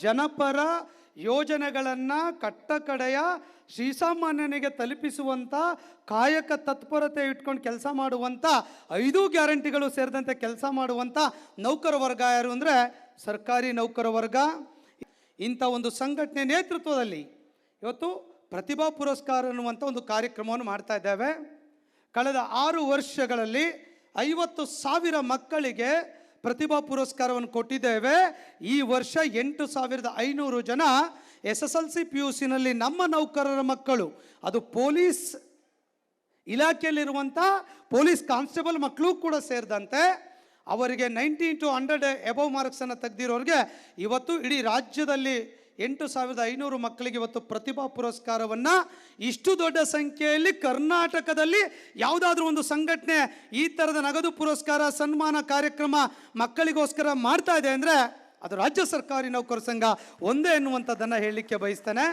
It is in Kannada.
ಜನಪರ ಯೋಜನೆಗಳನ್ನು ಕಟ್ಟಕಡೆಯ ಶ್ರೀಸಾಮಾನ್ಯನಿಗೆ ತಲುಪಿಸುವಂಥ ಕಾಯಕ ತತ್ಪರತೆ ಇಟ್ಕೊಂಡು ಕೆಲಸ ಮಾಡುವಂಥ ಐದು ಗ್ಯಾರಂಟಿಗಳು ಸೇರಿದಂತೆ ಕೆಲಸ ಮಾಡುವಂಥ ನೌಕರ ವರ್ಗ ಯಾರು ಅಂದರೆ ಸರ್ಕಾರಿ ನೌಕರ ವರ್ಗ. ಇಂಥ ಒಂದು ಸಂಘಟನೆ ನೇತೃತ್ವದಲ್ಲಿ ಇವತ್ತು ಪ್ರತಿಭಾ ಪುರಸ್ಕಾರ ಅನ್ನುವಂಥ ಒಂದು ಕಾರ್ಯಕ್ರಮವನ್ನು ಮಾಡ್ತಾ ಇದ್ದೇವೆ. ಕಳೆದ ಆರು ವರ್ಷಗಳಲ್ಲಿ ಐವತ್ತು ಸಾವಿರ ಮಕ್ಕಳಿಗೆ ಪ್ರತಿಭಾ ಪುರಸ್ಕಾರವನ್ನು ಕೊಟ್ಟಿದ್ದೇವೆ. ಈ ವರ್ಷ ಎಂಟು ಸಾವಿರದ ಐನೂರು ಜನ S S L C P U ಸಿನಲ್ಲಿ ನಮ್ಮ ನೌಕರರ ಮಕ್ಕಳು. ಅದು ಪೊಲೀಸ್ ಇಲಾಖೆಯಲ್ಲಿರುವಂಥ ಪೊಲೀಸ್ ಕಾನ್ಸ್ಟೇಬಲ್ ಮಕ್ಕಳು ಕೂಡ ಸೇರಿದಂತೆ ಅವರಿಗೆ ನೈಂಟಿ ಟು ಹಂಡ್ರೆಡ್ ಎಬೋವ್ ಮಾರ್ಕ್ಸನ್ನು ತೆಗೆದಿರೋರಿಗೆ ಇವತ್ತು ಇಡೀ ರಾಜ್ಯದಲ್ಲಿ ಎಂಟು ಸಾವಿರದ ಐನೂರು ಮಕ್ಕಳಿಗೆ ಇವತ್ತು ಪ್ರತಿಭಾ ಪುರಸ್ಕಾರವನ್ನು ಇಷ್ಟು ದೊಡ್ಡ ಸಂಖ್ಯೆಯಲ್ಲಿ ಕರ್ನಾಟಕದಲ್ಲಿ ಯಾವುದಾದ್ರೂ ಒಂದು ಸಂಘಟನೆ ಈ ಥರದ ನಗದು ಪುರಸ್ಕಾರ, ಸನ್ಮಾನ ಕಾರ್ಯಕ್ರಮ ಮಕ್ಕಳಿಗೋಸ್ಕರ ಮಾಡ್ತಾ ಇದೆ ಅಂದರೆ ಅದು ರಾಜ್ಯ ಸರ್ಕಾರಿ ನೌಕರ ಸಂಘ ಒಂದೇ ಎನ್ನುವಂಥದ್ದನ್ನು ಹೇಳಲಿಕ್ಕೆ ಬಯಸ್ತೇನೆ.